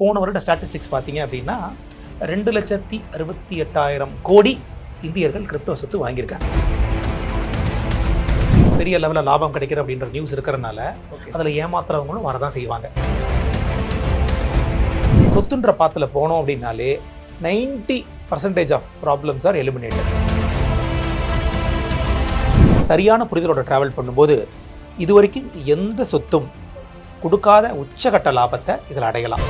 போன வருட ஸ்டாட்டிஸ்டிக்ஸ் பார்த்தீங்க அப்படின்னா ரெண்டு லட்சத்தி அறுபத்தி எட்டாயிரம் கோடி இந்தியர்கள் கிரிப்டோ சொத்து வாங்கியிருக்காங்க. பெரிய லெவலில் லாபம் கிடைக்கிற அப்படின்ற நியூஸ் இருக்கிறனால அதில் ஏமாத்துறவங்களும் வரதான் செய்வாங்க. சொத்துன்ற பாத்துல போனோம் அப்படின்னாலே ninety percentage of problems are eliminated சரியான புரிதலோட டிராவல் பண்ணும்போது இதுவரைக்கும் எந்த சொத்தும் கொடுக்காத உச்சகட்ட லாபத்தை இதில் அடையலாம்.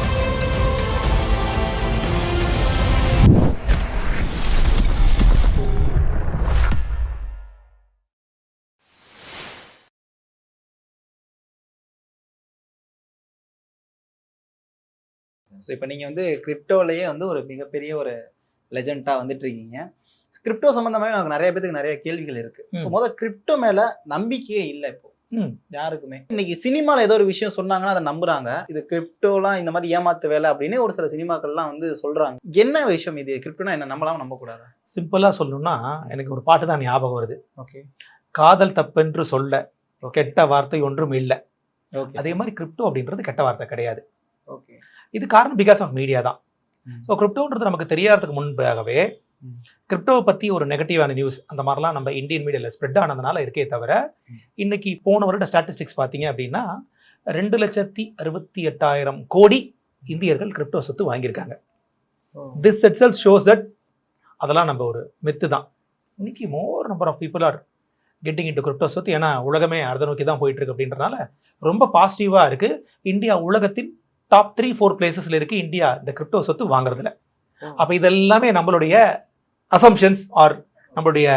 ஸோ இப்போ நீங்கள் வந்து கிரிப்டோலயே வந்து ஒரு மிகப்பெரிய ஒரு லெஜெண்டாக வந்துட்டு இருக்கீங்க கிரிப்டோ சம்மந்தமாக எனக்கு நிறைய பேருக்கு நிறைய கேள்விகள் இருக்கு. ஸோ. முதல் கிரிப்டோ மேல நம்பிக்கையே இல்லை இப்போ. யாருக்குமே. இன்னைக்கு சினிமால ஏதோ ஒரு விஷயம் சொன்னாங்கன்னா அதை நம்புறாங்க. இது கிரிப்டோலாம் இந்த மாதிரி ஏமாத்து வேலை அப்படின்னு ஒரு சில சினிமாக்கள்லாம் வந்து சொல்றாங்க. என்ன விஷயம் இது? கிரிப்டோனா என்ன? நம்பலாம் நம்ப கூடாது? சிம்பிளாக சொல்லணும்னா எனக்கு ஒரு பாட்டு தான் ஞாபகம் வருது. ஓகே. காதல் தப்பென்று சொல்ல கெட்ட வார்த்தை ஒன்றும் இல்லை. ஓகே. அதே மாதிரி கிரிப்டோ அப்படின்றது கெட்ட வார்த்தை கிடையாது. ஓகே. இது காரணம் பிகாஸ் ஆஃப் மீடியா தான். ஸோ கிரிப்டோன்றது நமக்கு தெரியாததுக்கு முன்பாகவே. கிரிப்டோவை பற்றி ஒரு நெகட்டிவான நியூஸ் அந்த மாதிரிலாம் நம்ம இந்தியன் மீடியாவில் ஸ்ப்ரெட் ஆனதுனால இருக்கே தவிர. இன்னைக்கு போன வருட ஸ்டாட்டிஸ்டிக்ஸ் பார்த்தீங்க அப்படின்னா ரெண்டு லட்சத்தி அறுபத்தி எட்டாயிரம் கோடி இந்தியர்கள் கிரிப்டோ சொத்து வாங்கியிருக்காங்க this itself shows that அதெல்லாம் நம்ம ஒரு மித்து தான் இன்னைக்கு more number of people are getting into crypto சொத்து ஏன்னா உலகமே அதை நோக்கி தான் போயிட்டு இருக்கு அப்படின்றனால ரொம்ப பாசிட்டிவாக இருக்கு இந்தியா உலகத்தின் டாப் த்ரீ ஃபோர் பிளேசஸ்ல இருக்கு இந்தியா இந்த கிரிப்டோ சொத்து வாங்குறதுல. அப்போ இதெல்லாமே நம்மளுடைய அசம்ஷன்ஸ் ஆர் நம்மளுடைய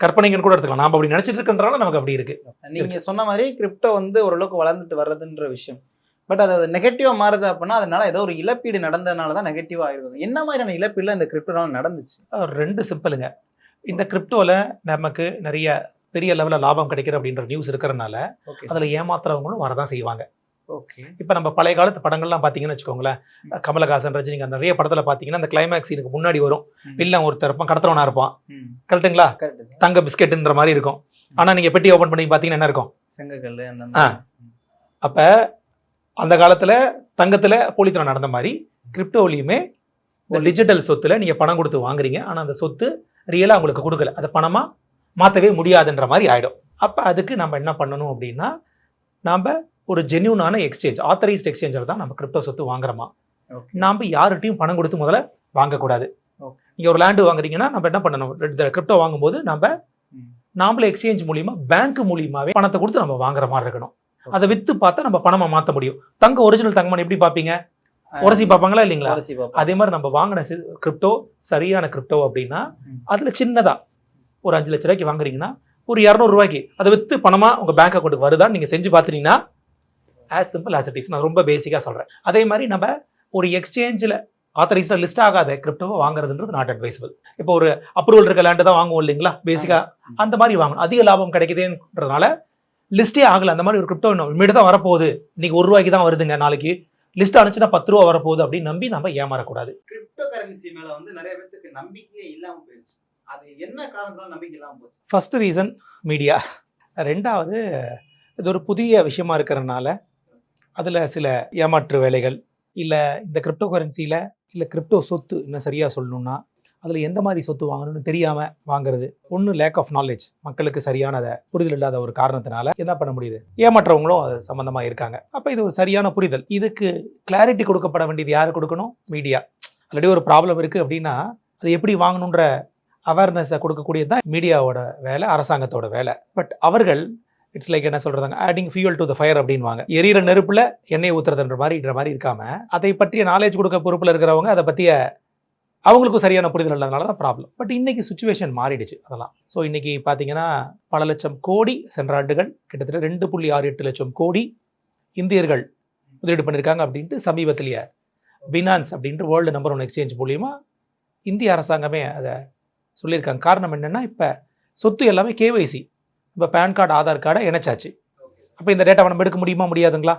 கற்பனைங்கன்னு கூட எடுத்துக்கலாம். நாம அப்படி நினைச்சிட்டு இருக்கன்றனால நமக்கு அப்படி இருக்கு. நீங்க சொன்ன மாதிரி கிரிப்டோ வந்து ஓரளவுக்கு வளர்ந்துட்டு வர்றதுன்ற விஷயம். பட் அது நெகட்டிவா மாறுது அப்படின்னா அதனால ஏதோ ஒரு இழப்பீடு நடந்ததுனால தான் நெகட்டிவா ஆயிருக்கும் என்ன மாதிரியான இழப்பீடுல இந்த கிரிப்டோனால நடந்துச்சு? ரெண்டு சிம்பிளுங்க இந்த கிரிப்டோல நமக்கு நிறைய பெரிய லெவலில் லாபம் கிடைக்கிற அப்படின்ற நியூஸ் இருக்கிறனால அதில் ஏமாத்துறவங்களும் வரதான் செய்வாங்க. ஓகே. இப்போ நம்ம பழைய காலத்து படங்கள்லாம் பார்த்தீங்கன்னு வச்சுக்கோங்களேன். கமலஹாசன் ரஜினிகாந்த் நிறைய படத்தில் பார்த்தீங்கன்னா அந்த கிளைமேக்ஸ் எனக்கு முன்னாடி வரும். வில்லன் ஒருத்தர் இருப்பான் கடத்துறவனா இருப்பான். ம். கரெக்ட்டுங்களா? கரெக்ட். தங்க பிஸ்கெட்டுன்ற மாதிரி இருக்கும். ஆனால் நீங்கள் பெட்டி ஓப்பன் பண்ணி பார்த்தீங்கன்னா என்ன இருக்கும்? செங்கக்கல் அந்த. அப்போ அந்த காலத்தில் தங்கத்தில் போலித்தனம் நடந்த மாதிரி கிரிப்டோலையுமே டிஜிட்டல் சொத்துல நீங்கள் பணம் கொடுத்து வாங்குறீங்க. ஆனால் அந்த சொத்து ரியலாக உங்களுக்கு கொடுக்கல. அதை பணமாக மாற்றவே முடியாதுன்ற மாதிரி ஆகிடும் அப்போ அதுக்கு நம்ம என்ன பண்ணணும் அப்படின்னா நாம் ஒரு ஜென்யூனான எக்ஸ்சேஞ்ச் ஆத்தரைஸ்ட் எக்ஸ்சேஞ்சர் தான் நம்ம கிரிப்டோ சொத்து வாங்குறோமா. நாம் யார்கிட்டையும் பணம் கொடுத்து முதல்ல வாங்கக்கூடாது. நீங்கள் ஒரு லேண்டு வாங்குறீங்கன்னா நம்ம என்ன பண்ணணும் கிரிப்டோ வாங்கும்போது நம்ம. நாமளே எக்ஸ்சேஞ்ச் மூலியமா பேங்க் மூலியமாவே பணத்தை கொடுத்து நம்ம வாங்குற மாதிரி இருக்கணும் அதை வித்து பார்த்தா நம்ம பணமா மாற்ற முடியும் தங்க ஒரிஜினல் தங்கமணி எப்படி பார்ப்பீங்க உரசி பார்ப்பாங்களா இல்லைங்களா. அதே மாதிரி நம்ம வாங்கின கிரிப்டோ சரியான கிரிப்டோ அப்படின்னா. அதுல சின்னதா ஒரு அஞ்சு லட்ச ரூபாய்க்கு வாங்குறீங்கன்னா ஒரு இரநூறு ரூபாய்க்கு அதை வித்து பணமா உங்க பேங்க் அக்கௌண்ட்டுக்கு வருதான்னு நீங்க செஞ்சு பார்த்துட்டீங்கன்னா as simple as it is நான் ரொம்ப பேசிக்கா சொல்றேன். அதே மாதிரி நம்ம ஒரு எக்ஸ்சேஞ்சில் ஆத்தரைஸ்டாக லிஸ்ட் ஆகாத கிரிப்டோவை வாங்குறதுன்றது நாட் அட்வைசபிள் இப்போ ஒரு அப்ரூவல் இருக்க லேண்டு தான் வாங்குவோம் இல்லைங்களா? பேசிக்கா ம். அந்த மாதிரி வாங்கணும். அதிக லாபம் கிடைக்குதுன்றதுனால லிஸ்டே ஆகல. அந்த மாதிரி ஒரு கிரிப்டோ இனிமேட்டு தான் வரப்போகுது. இன்னைக்கு ஒரு ரூபாய்க்கு தான் வருதுங்க நாளைக்கு. லிஸ்ட் அனுச்சுன்னா பத்து ரூபா வரப்போகுது அப்படின்னு நம்பி நம்ம ஏமாறக்கூடாது. கிரிப்டோ கரன்சி மேல வந்து நிறைய பேருக்கு நம்பிக்கையே இல்லாம போயிடுச்சு அது என்ன காரணத்தால நம்பிக்கை இல்லாம போச்சு? ஃபர்ஸ்ட் ரீசன் மீடியா ரெண்டாவது இது ஒரு புதிய விஷயமா இருக்கிறனால அதில் சில ஏமாற்று வேலைகள் இல்லை இந்த கிரிப்டோ கரன்சியில் இல்லை கிரிப்டோ சொத்து இன்னும் சரியாக சொல்லணும்னா அதில் எந்த மாதிரி சொத்து வாங்கணும்னு தெரியாமல் வாங்குறது. ஒன்று லேக் ஆஃப் நாலேஜ் மக்களுக்கு சரியான அதை புரிதல் இல்லாத ஒரு காரணத்தினால என்ன பண்ண முடியுது? ஏமாற்றவங்களும் அது சம்மந்தமாக இருக்காங்க. அப்போ இது ஒரு சரியான புரிதல். இதுக்கு கிளாரிட்டி கொடுக்கப்பட வேண்டியது யார் கொடுக்கணும்? மீடியா ஆல்ரெடி ஒரு ப்ராப்ளம் இருக்குது அப்படின்னா அது எப்படி வாங்கணுன்ற அவேர்னஸை கொடுக்கக்கூடியது தான் மீடியாவோட வேலை அரசாங்கத்தோட வேலை. பட் அவர்கள் இட்ஸ் லைக் என்ன சொல்கிறாங்க adding fuel to the fire அப்படின்வாங்க எரியிற நெருப்பில் எண்ணெய் ஊத்துறதுன்ற மாதிரின்ற மாதிரி இருக்காமல் அதை பற்றிய நாலேஜ் கொடுக்க பொறுப்பில் இருக்கிறவங்க அதை பற்றிய அவங்களுக்கும் சரியான புரிதல் இல்லாதனால தான் ப்ராப்ளம் பட் இன்றைக்கி சுச்சுவேஷன் மாறிடுச்சு அதெல்லாம். ஸோ இன்றைக்கி பார்த்தீங்கன்னா பல லட்சம் கோடி சென்ற ஆண்டுகள் கிட்டத்தட்ட ரெண்டு புள்ளி ஆறு எட்டு லட்சம் கோடி இந்தியர்கள் முதலீடு பண்ணியிருக்காங்க அப்படின்ட்டு சமீபத்திலேயே பினான்ஸ் அப்படின்ட்டு வேர்ல்டு நம்பர் ஒன் எக்ஸ்சேஞ்ச் மூலியமாக இந்திய அரசாங்கமே அதை சொல்லியிருக்காங்க. காரணம் என்னென்னா இப்போ சொத்து எல்லாமே கேவைசி இப்போ பேன் கார்டு ஆதார் கார்டை இணைச்சாச்சு. அப்போ இந்த டேட்டாவை நம்ம எடுக்க முடியுமா முடியாதுங்களா?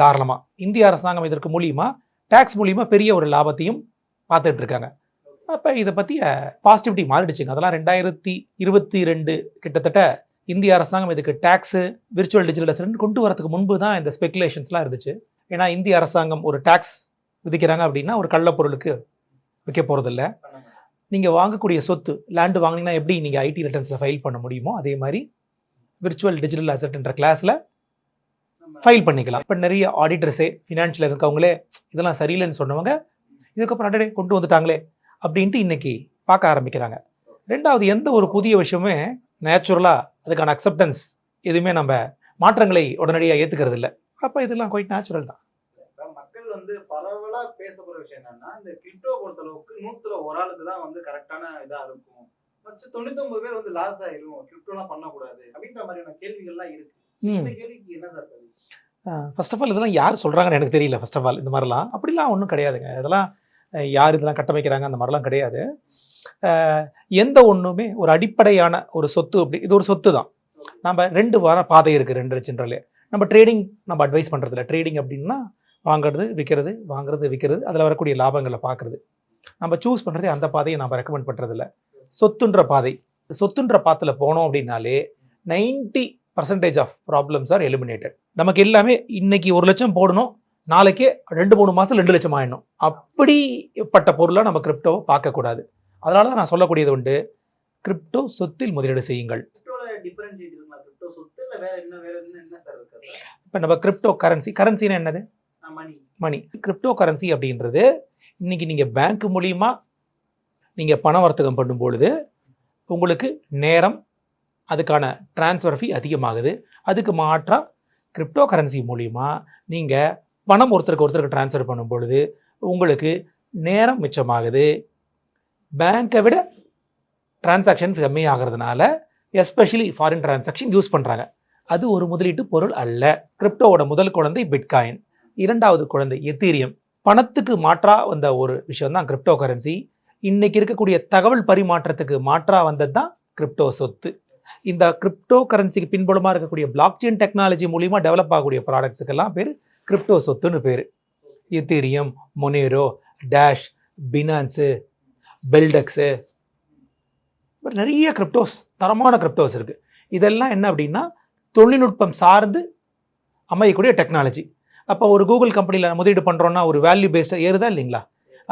தாராளமாக இந்திய அரசாங்கம் இதற்கு மூலியமா டேக்ஸ் மூலியமா பெரிய ஒரு லாபத்தையும் பார்த்துட்டு இருக்காங்க. அப்போ இதை பற்றி பாசிட்டிவிட்டி மாறிடுச்சுங்க. அதெல்லாம் ரெண்டாயிரத்தி இருபத்தி ரெண்டு கிட்டத்தட்ட இந்திய அரசாங்கம் இதுக்கு டேக்ஸு விர்ச்சுவல் டிஜிட்டல் அசன் கொண்டு வரதுக்கு முன்பு தான் இந்த ஸ்பெகுலேஷன்ஸ்லாம் இருந்துச்சு. ஏன்னா இந்திய அரசாங்கம் ஒரு டேக்ஸ் விதிக்கிறாங்க அப்படின்னா ஒரு கள்ள பொருளுக்கு விற்க போகிறதில்ல நீங்கள் வாங்கக்கூடிய சொத்து லேண்டு வாங்குனீங்கன்னா எப்படி நீங்கள் ஐடி ரிட்டர்ன்ஸில் ஃபைல் பண்ண முடியுமோ அதே மாதிரி விர்ச்சுவல் டிஜிட்டல் அசட்ன்ற கிளாஸில் ஃபைல் பண்ணிக்கலாம். இப்போ நிறைய ஆடிட்டர்ஸே ஃபினான்ஷியல் இருக்கவங்களே இதெல்லாம் சரியில்லைன்னு சொன்னவங்க இதுக்கப்புறம் அடடே கொண்டு வந்துட்டாங்களே அப்படின்ட்டு இன்னைக்கு பார்க்க ஆரம்பிக்கிறாங்க. ரெண்டாவது எந்த ஒரு புதிய விஷயமே நேச்சுரலாக அதுக்கான அக்செப்டன்ஸ் எதுவுமே நம்ம மாற்றங்களை உடனடியாக ஏற்றுக்கிறது இல்லை அப்போ இதெல்லாம் குவைட் நேச்சுரல் தான். மக்கள் வந்து பரவலா பேசப்படுற விஷயம் என்னன்னா இந்த கிரிப்டோ பொறுத்தளவுக்கு நூற்றுல ஒரு ஆளுக்கு தான் வந்து கரெக்டான இதாக இருக்கும். மற்ற தொண்ணூத்தொன்பது பேர் வந்து லாஸ் ஆயிரும் கிரிப்டோலாம் பண்ணக்கூடாது அப்படின்ற மாதிரியான கேள்விகள்லாம் இருக்கு. இந்த கேள்விக்கு என்ன சார் ஃபர்ஸ்ட் ஆஃப் ஆல் இதெல்லாம் யார் சொல்கிறாங்கன்னு எனக்கு தெரியல ஃபர்ஸ்ட் ஆஃப் ஆல் இந்த மாதிரிலாம். அப்படிலாம் ஒன்றும் கிடையாதுங்க. இதெல்லாம் யார் இதெல்லாம் கட்டமைக்கிறாங்க அந்த மாதிரிலாம் கிடையாது. எந்த ஒன்றுமே ஒரு அடிப்படையான ஒரு சொத்து அப்படி இது ஒரு சொத்து தான். நம்ம ரெண்டு வார பாதை இருக்குது ரெண்டு லட்சம்ன்றலே நம்ம ட்ரேடிங் நம்ம அட்வைஸ் பண்ணுறதில்ல ட்ரேடிங் அப்படின்னா வாங்குறது விற்கிறது வாங்குறது விற்கிறது அதில் வரக்கூடிய லாபங்களை பார்க்குறது. நம்ம சூஸ் பண்ணுறதே அந்த பாதையை நம்ம ரெக்கமெண்ட் பண்ணுறதில்ல சொத்துன்ற பாதை. சொத்துன்ற பாத்தில் போனோம் அப்படின்னாலே ninety percentage of problems are eliminated நமக்கு எல்லாமே இன்னைக்கு ஒரு லட்சம் போடணும் நாளைக்கே ரெண்டு மூணு மாதம் ரெண்டு லட்சம் ஆயிடணும். அப்படிப்பட்ட பொருளை நம்ம கிரிப்டோவை பார்க்கக்கூடாது. அதனால தான் நான் சொல்லக்கூடியது உண்டு கிரிப்டோ சொத்தில் முதலீடு செய்யுங்கள். இப்போ நம்ம கிரிப்டோ கரன்சி கரன்சினா என்னது? மணி மணி கிரிப்டோ கரன்சி அப்படின்றது இன்னைக்கு நீங்கள் பேங்க் மூலியமா நீங்கள் பண வர்த்தகம் பண்ணும் பொழுது உங்களுக்கு நேரம் அதுக்கான ட்ரான்ஸ்ஃபர் ஃபீ அதிகமாகுது. அதுக்கு மாற்றாக கிரிப்டோ கரன்சி மூலிமா நீங்கள் பணம் ஒருத்தருக்கு ஒருத்தருக்கு ட்ரான்ஸ்ஃபர் பண்ணும் பொழுது உங்களுக்கு நேரம் மிச்சமாகுது. பேங்க்கை விட டிரான்சாக்ஷன் கம்மியாகிறதுனால எஸ்பெஷலி ஃபாரின் டிரான்சாக்ஷன் யூஸ் பண்ணுறாங்க அது ஒரு முதலீட்டு பொருள் அல்ல. கிரிப்டோவோட முதல் குழந்தை பிட்காயின் இரண்டாவது குழந்தை எத்தீரியம் பணத்துக்கு மாற்றாக வந்த ஒரு விஷயம் தான் கிரிப்டோ கரன்சி இன்னைக்கு இருக்கக்கூடிய தகவல் பரிமாற்றத்துக்கு மாற்றாக வந்தது தான் கிரிப்டோ சொத்து. இந்த கிரிப்டோ கரன்சிக்கு பின்புலமாக இருக்கக்கூடிய பிளாக்செயின் டெக்னாலஜி மூலிமா டெவலப் ஆகக்கூடிய ப்ராடக்ட்ஸுக்கெல்லாம் பேர் கிரிப்டோ சொத்துன்னு பேர். Ethereum Monero Dash Binance Beldex நிறைய கிரிப்டோஸ் தரமான கிரிப்டோஸ் இருக்குது இதெல்லாம் என்ன அப்படின்னா தொழில்நுட்பம் சார்ந்து அமையக்கூடிய டெக்னாலஜி அப்போ ஒரு கூகுள் கம்பெனியில் முதலீடு பண்ணுறோன்னா ஒரு வேல்யூ பேஸ்டாக ஏறுதா இல்லைங்களா?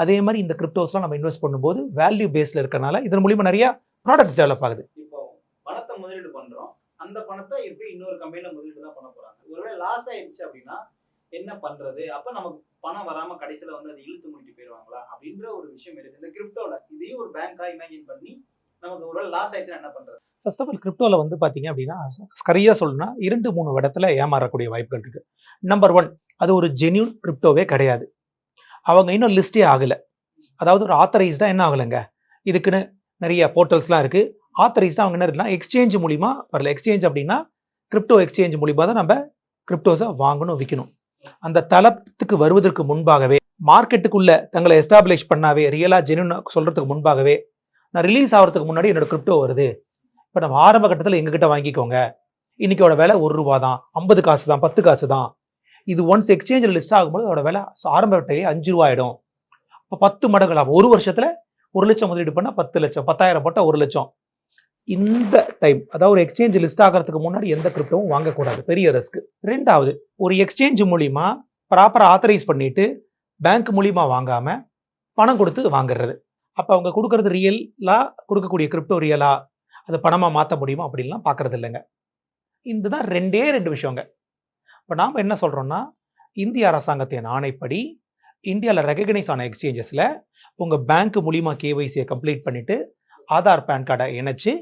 அதே மாதிரி இந்த கிரிப்டோஸ்லாம் நம்ம இன்வெஸ்ட் பண்ணும்போது வேல்யூ பேஸில் இருக்கனால இதன் மூலியமா நிறைய ப்ராடக்ட்ஸ் டெவலப் ஆகுது. இப்போ பணத்தை முதலீடு பண்றோம். அந்த பணத்தை எப்படி இன்னொரு கம்பெனில முதலீடு தான் பண்ண போறாங்க? ஒருவேளை லாஸ் ஆயிடுச்சு அப்படின்னா என்ன பண்றது? அப்ப நமக்கு பணம் வராம கடைசியில வந்து அது இழுத்து முடிட்டு போயிருவாங்களா அப்படின்ற ஒரு விஷயம் இருக்கு. இந்த கிரிப்டோல இதையும் ஒரு பேங்கா இமேஜின் பண்ணி நமக்கு ஒருவேளை லாஸ் ஆயிடுச்சுன்னா என்ன பண்றது? ஃபர்ஸ்ட் ஆஃப் ஆல் கிரிப்டோவில் வந்து பார்த்தீங்க அப்படின்னா சரியாக சொல்லணும்னா இரண்டு மூணு இடத்துல ஏமாறக்கூடிய வாய்ப்புகள் இருக்கு. நம்பர் ஒன் அது ஒரு ஜென்யூன் கிரிப்டோவே கிடையாது. அவங்க இன்னும் லிஸ்டே ஆகலை. அதாவது ஒரு ஆத்தரைஸ்டாக என்ன ஆகலைங்க? இதுக்குன்னு நிறைய போர்ட்டல்ஸ்லாம் இருக்குது ஆத்தரைஸ்டாக அவங்க என்ன இருக்குன்னா எக்ஸ்சேஞ்ச் மூலிமா வரல. எக்ஸ்சேஞ்ச் அப்படின்னா கிரிப்டோ எக்ஸ்சேஞ்ச் மூலிமா தான் நம்ம கிரிப்டோஸை வாங்கணும் விற்கணும் அந்த தளத்துக்கு வருவதற்கு முன்பாகவே மார்க்கெட்டுக்குள்ள தங்களை எஸ்டாப்ளிஷ் பண்ணாவே ரியலாக ஜெனுன்னு சொல்கிறதுக்கு முன்பாகவே நான் ரிலீஸ் ஆகிறதுக்கு முன்னாடி என்னோட கிரிப்டோ வருது. இப்போ நம்ம ஆரம்ப கட்டத்தில் எங்ககிட்ட வாங்கிக்கோங்க. இன்னைக்கோட விலை ஒரு ரூபா தான் ஐம்பது காசு தான் பத்து காசு தான் இது ஒன்ஸ் எக்ஸ்சேஞ்சில் லிஸ்ட் ஆகும்போது அதோட விலை ஆரம்ப விட்டையே அஞ்சு ரூபாயிடும். இப்போ பத்து மடங்கு லாபம். ஒரு வருஷத்தில் ஒரு லட்சம் முதலீடு பண்ணால் பத்து லட்சம் பத்தாயிரம் போட்டால் ஒரு லட்சம். இந்த டைம் அதாவது ஒரு எக்ஸ்சேஞ்ச் லிஸ்ட் ஆகிறதுக்கு முன்னாடி எந்த கிரிப்டோவும் வாங்கக்கூடாது. பெரிய ரிஸ்க் ரெண்டாவது ஒரு எக்ஸ்சேஞ்ச் மூலிமா ப்ராப்பராக ஆத்தரைஸ் பண்ணிட்டு பேங்க் மூலிமா வாங்காமல் பணம் கொடுத்து வாங்குறது. அப்போ அவங்க கொடுக்கறது ரியலாக கொடுக்கக்கூடிய கிரிப்டோ ரியலாக அது பணமாக மாற்ற முடியுமா அப்படின்லாம் பார்க்குறது இல்லைங்க. இதுதான் ரெண்டே ரெண்டு விஷயங்க. இப்போ நாம் என்ன சொல்றோம்னா இந்திய அரசாங்கத்தின் ஆணைப்படி இந்தியாவில் ரெகக்னைஸ் ஆன எக்ஸ்சேஞ்சஸில் உங்கள் பேங்க் மூலியமா கேவைசியை கம்ப்ளீட் பண்ணிட்டு ஆதார் பேன் கார்டை இணைச்சு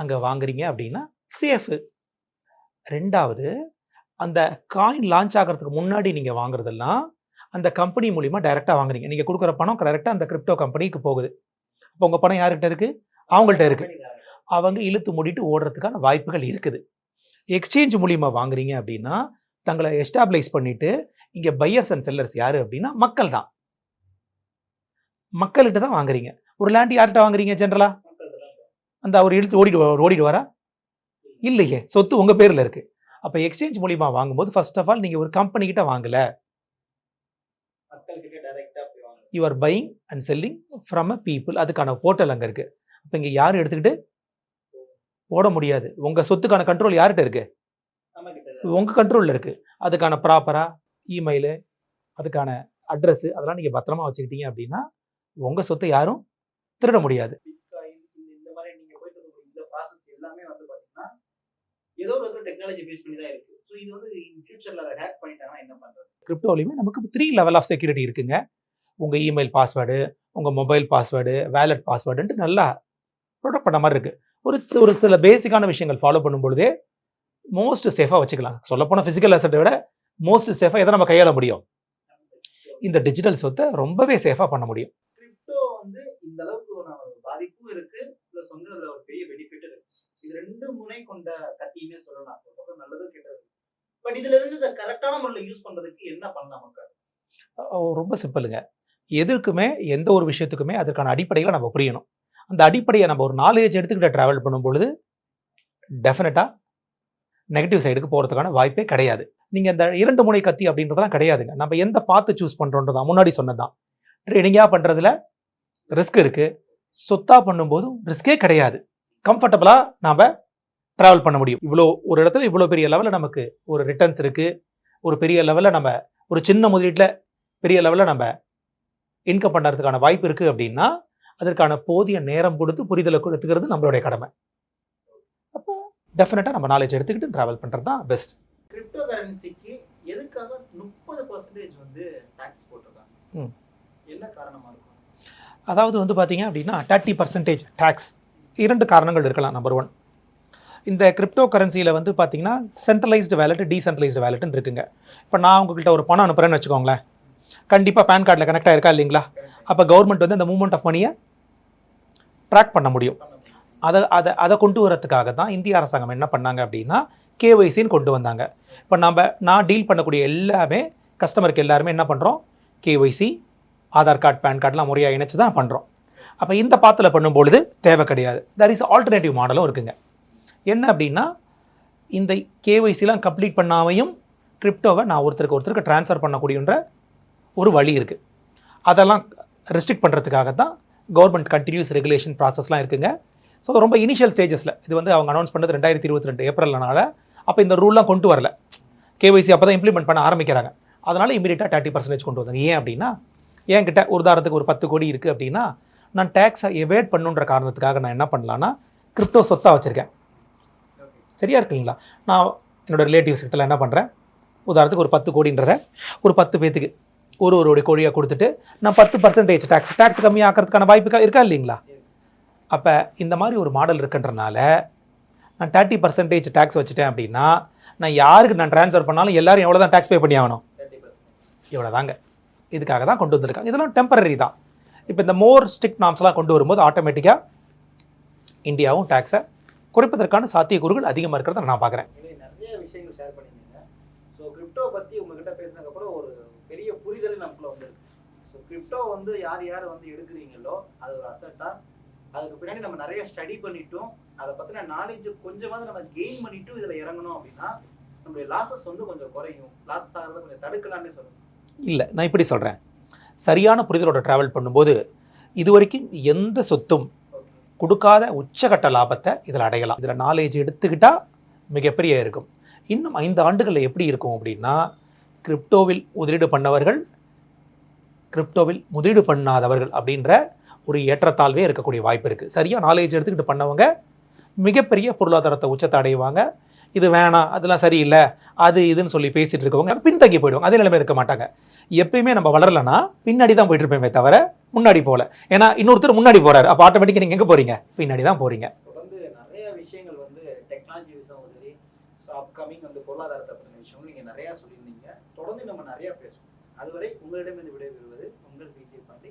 அங்கே வாங்குறீங்க அப்படின்னா சேஃபு ரெண்டாவது அந்த காயின் லான்ச் ஆகிறதுக்கு முன்னாடி நீங்கள் வாங்குறதெல்லாம் அந்த கம்பெனி மூலிமா டைரெக்டாக வாங்குறீங்க. நீங்கள் கொடுக்குற பணம் கரெக்டாக அந்த கிரிப்டோ கம்பெனிக்கு போகுது. அப்போ உங்கள் பணம் யார்கிட்ட இருக்குது அவங்கள்ட்ட இருக்குது அவங்க இழுத்து மூடிட்டு ஓடுறதுக்கான வாய்ப்புகள் இருக்குது. எக்ஸ்சேஞ்ச் மூலியமா வாங்குறீங்க அப்படின்னா தங்களை எஸ்டாப்ளைஸ் பண்ணிட்டு இங்க பையர்ஸ் அண்ட் செல்லர்ஸ் யாரு அப்படின்னா மக்கள் தான். மக்கள்கிட்ட தான் வாங்குறீங்க. ஒரு லேண்ட் யார்கிட்ட வாங்குறீங்க ஜென்ரலா அந்த அவர் இழுத்து ஓடிடு ஓடிடு வரா இல்லையே. சொத்து உங்க பேர்ல இருக்கு. அப்ப எக்ஸ்சேஞ்ச் மூலியமா வாங்கும்போது ஃபர்ஸ்ட் ஆஃப் ஆல் நீங்க ஒரு கம்பெனி கிட்ட வாங்கல. You are buying and selling from a people அதுக்கான போர்ட்டல் அங்க இருக்கு. அப்ப இங்க யாரும் எடுத்துக்கிட்டு? ஓட முடியாது. உங்க சொத்துக்கான கண்ட்ரோல் யார்கிட்ட இருக்கு? நம்ம கிட்ட உங்க கண்ட்ரோல்ல இருக்கு. அதுக்கான ப்ராப்பரா இமெயிலு அதுக்கான அட்ரஸ் அதெல்லாம் நீங்கள் பத்திரமா வச்சுக்கிட்டீங்க அப்படின்னா உங்கள் சொத்தை யாரும் திருட முடியாது. கிரிப்டோலையுமே நமக்கு த்ரீ லெவல் ஆஃப் செக்யூரிட்டி இருக்குங்க. உங்கள் இமெயில் பாஸ்வேர்டு உங்கள் மொபைல் பாஸ்வேர்டு வேலட் பாஸ்வேர்டுன்ட்டு நல்லா ப்ரொடெக்ட் பண்ண மாதிரி இருக்குது ஒரு ஒரு சில பேசிக்கான விஷயங்கள் ஃபாலோ பண்ணும்பொழுதே மோஸ்ட் சேஃபாக வச்சுக்கலாம். சொல்லப்போனால் ஃபிசிக்கல் அசட்டை விட மோஸ்ட் சேஃபாக எதை நம்ம கையாள முடியும்? இந்த டிஜிட்டல் சொத்தை ரொம்பவே சேஃபாக பண்ண முடியும். கிரிப்டோ வந்து இந்த அளவுக்கு ஒரு பாதிப்பும் இருக்கு பிளஸ் வந்து அதுல ஒரு பெரிய பெனிஃபிட் இருக்கு. இது ரெண்டு முனை கொண்ட கத்தியுமே சொல்லலாம். நல்லது கெட்டது. பட் இதுல இருந்து இதை கரெக்டான முறையில் யூஸ் பண்றதுக்கு என்ன பண்ணலாம் மக்கள்? ரொம்ப சிம்பிளுங்க எதுக்குமே எந்த ஒரு விஷயத்துக்குமே அதற்கான அடிப்படைகளை நம்ம புரியணும். அந்த அடிப்படையை நம்ம ஒரு நாலேஜ் எடுத்துக்கிட்ட ட்ராவல் பண்ணும்பொழுது டெஃபினட்டாக நெகட்டிவ் சைடுக்கு போகிறதுக்கான வாய்ப்பே கிடையாது. நீங்கள் இந்த இரண்டு முனை கத்தி அப்படின்றதெல்லாம் கிடையாதுங்க. நம்ம எந்த பார்த்து சூஸ் பண்ணுறோன்றதா முன்னாடி சொன்னதுதான். ட்ரேடிங்காக பண்ணுறதுல ரிஸ்க் இருக்குது சொத்தாக பண்ணும்போதும் ரிஸ்கே கிடையாது. கம்ஃபர்டபுளாக நாம் ட்ராவல் பண்ண முடியும். இவ்வளோ ஒரு இடத்துல இவ்வளோ பெரிய லெவலில் நமக்கு ஒரு ரிட்டர்ன்ஸ் இருக்குது ஒரு பெரிய லெவலில் நம்ம ஒரு சின்ன முதலீட்டில் பெரிய லெவலில் நம்ம இன்கம் பண்ணுறதுக்கான வாய்ப்பு இருக்குது அப்படின்னா அதற்கான போதிய நேரம் கொடுத்து புரிதலை கொடுத்துக்கிறது நம்மளுடைய கடமை. அப்போ டெஃபினட்டாக நம்ம நாலேஜ் எடுத்துக்கிட்டு ட்ராவல் பண்ணுறது தான் பெஸ்ட் கிரிப்டோ கரன்சிக்கு எதுக்காக முப்பது பர்சன்டேஜ் வந்து டாக்ஸ் போட்டிருக்காங்க? ம். என்ன காரணமா இருக்கும்? அதாவது வந்து பார்த்தீங்க அப்படின்னா தேர்ட்டி பர்சன்டேஜ் டேக்ஸ் இரண்டு காரணங்கள் இருக்கலாம் நம்பர் ஒன் இந்த கிரிப்டோ கரன்சியில் வந்து பார்த்தீங்கன்னா சென்ட்ரலைஸ்டு வேலெட் டீசென்ட்ரலைஸ்டு வேலெட்னு இருக்குங்க. இப்போ நான் உங்ககிட்ட ஒரு பணம் அனுப்புகிறேன்னு வச்சுக்கோங்களேன். கண்டிப்பாக பேன் கார்டில் கனெக்ட் ஆயிருக்கா இல்லைங்களா? அப்போ கவர்மெண்ட் வந்து அந்த மூவ்மெண்ட் ஆஃப் மணியை ட்ராக் பண்ண முடியும். அதை அதை அதை கொண்டு வரதுக்காக தான் இந்திய அரசாங்கம் என்ன பண்ணாங்க அப்படின்னா கேஒய்சின்னு கொண்டு வந்தாங்க. இப்போ நம்ம நான் டீல் பண்ணக்கூடிய எல்லாமே கஸ்டமருக்கு எல்லாருமே என்ன பண்ணுறோம் கேஒய்சி ஆதார் கார்டு பேன் கார்டெலாம் முறையாக இணைச்சு தான் பண்ணுறோம் அப்போ இந்த பாத்தில் பண்ணும்பொழுது தேவை கிடையாது. தர் இஸ் ஆல்டர்னேட்டிவ் மாடலும் இருக்குங்க. என்ன அப்படின்னா இந்த கேஒய்சிலாம் கம்ப்ளீட் பண்ணாமையும் கிரிப்டோவை நான் ஒருத்தருக்கு ஒருத்தருக்கு ட்ரான்ஸ்ஃபர் பண்ணக்கூடியன்ற ஒரு வழி இருக்குது அதெல்லாம் ரெஸ்ட்ரிக்ட் பண்ணுறதுக்காக தான் கவர்மெண்ட் கண்டினியூஸ் ரெகுலேஷன் ப்ராசஸ்லாம் இருக்குங்க. ஸோ ரொம்ப இனிஷியல் ஸ்டேஜஸில் இது வந்து அவங்க அனௌன்ஸ் பண்ணது ரெண்டாயிரத்தி இருபத்தி ரெண்டு ஏப்ரல்னால அப்போ இந்த ரூல்லாம் கொண்டு வரல. கேஒய்சி அப்போ தான் இம்ப்ளிமெண்ட் பண்ண ஆரம்பிக்கிறாங்க. அதனால் இமீடியட்டாக தேர்ட்டி பர்சன்டேஜ் கொண்டு வந்தாங்க. ஏன் அப்படின்னா என்கிட்ட ஒரு உதாரணத்துக்கு ஒரு பத்து கோடி இருக்குது அப்படின்னா நான் டேக்ஸை எவேட் பண்ணுன்ற காரணத்துக்காக நான் என்ன பண்ணலான்னா கிரிப்டோ சொத்தாக வச்சுருக்கேன். சரியா இருக்குங்களா? நான் என்னோட ரிலேட்டிவ்ஸ் கிட்டலாம் என்ன பண்ணுறேன் உதாரணத்துக்கு ஒரு பத்து கோடின்றத ஒரு பத்து பேத்துக்கு ஒரு ஒரு கோழியாக கொடுத்துட்டு நான் பத்து பர்சன்டேஜ் டேக்ஸ் டேக்ஸ் கம்மியாக்கிறதுக்கான வாய்ப்பு இருக்கா- இருக்கா இல்லைங்களா? அப்போ இந்த மாதிரி ஒரு மாடல் இருக்குன்றனால நான் தேர்ட்டி பர்சன்டேஜ் டேக்ஸ் வச்சுட்டேன் அப்படின்னா நான் யாருக்கு நான் ட்ரான்ஸ்ஃபர் பண்ணாலும் எல்லாரும் எவ்வளோ தான் டேக்ஸ் பே பண்ணி ஆகணும்? இவ்வளோ தாங்க இதுக்காக தான் கொண்டு வந்திருக்காங்க. இதெல்லாம் டெம்பரரி தான். இப்போ இந்த மோர் ஸ்ட்ரிக்ட் நாம்ஸ்லாம் கொண்டு வரும்போது ஆட்டோமேட்டிக்காக இந்தியாவும் டேக்ஸை குறைப்பதற்கான சாத்தியக்கூறுகள் அதிகமாக இருக்கிறத நான் பார்க்குறேன் நிறைய விஷயங்கள் ஷேர் பண்ணிருந்தீங்க ஸோ கிரிப்டோ பற்றி உங்ககிட்ட பேசினதுக்கப்புறம் புரிதல் நமக்குள்ள வந்திருக்கு ஸோ கிரிப்டோ வந்து யார் யார் வந்து எடுக்கிறீங்களோ அது ஒரு அசட்டா அதுக்கு பின்னாடி நம்ம நிறைய ஸ்டடி பண்ணிட்டும் அதை பத்தின நாலேஜ் கொஞ்சமாவது நம்ம கெயின் பண்ணிட்டும் இதுல இறங்கணும் அப்படின்னா நம்மளுடைய லாசஸ் வந்து கொஞ்சம் குறையும். லாசஸ் ஆகிறத கொஞ்சம் தடுக்கலாம்னு சொல்லுங்க. இல்லை நான் இப்படி சொல்கிறேன் சரியான புரிதலோட ட்ராவல் பண்ணும்போது இது வரைக்கும் எந்த சொத்தும் கொடுக்காத உச்சகட்ட லாபத்தை இதில் அடையலாம். இதில் நாலேஜ் எடுத்துக்கிட்டால் மிகப்பெரிய இருக்கும். இன்னும் ஐந்து ஆண்டுகளில் எப்படி இருக்கும் அப்படின்னா கிரிப்டோவில் முதலீடு பண்ணவர்கள் கிரிப்டோவில் முதலீடு பண்ணாதவர்கள் அப்படின்ற ஒரு ஏற்றத்தாழ்வே இருக்கக்கூடிய வாய்ப்பு இருக்குது சரியாக நாலேஜ் எடுத்துக்கிட்டு பண்ணவங்க மிகப்பெரிய பொருளாதாரத்தை உச்சத்தை அடைவாங்க. இது வேணாம் அதெல்லாம் சரியில்லை அது இதுன்னு சொல்லி பேசிகிட்டு இருக்கவங்க பின்தங்கி போயிடுவாங்க. அதே நிலைமை இருக்க மாட்டாங்க. எப்பயுமே நம்ம வளரலன்னா பின்னாடி தான் போயிட்டு இருப்போமே தவிர முன்னாடி போகல. ஏன்னா இன்னொருத்தர் முன்னாடி போகிறாரு அப்போ ஆட்டோமேட்டிக்காக நீங்கள் எங்கே போகிறீங்க பின்னாடி தான் போகிறீங்க நம்ம நிறைய பேசுவோம். அதுவரை உங்களிடமிருந்து விடைபெறுவது உங்கள் பிஜே பாண்டி.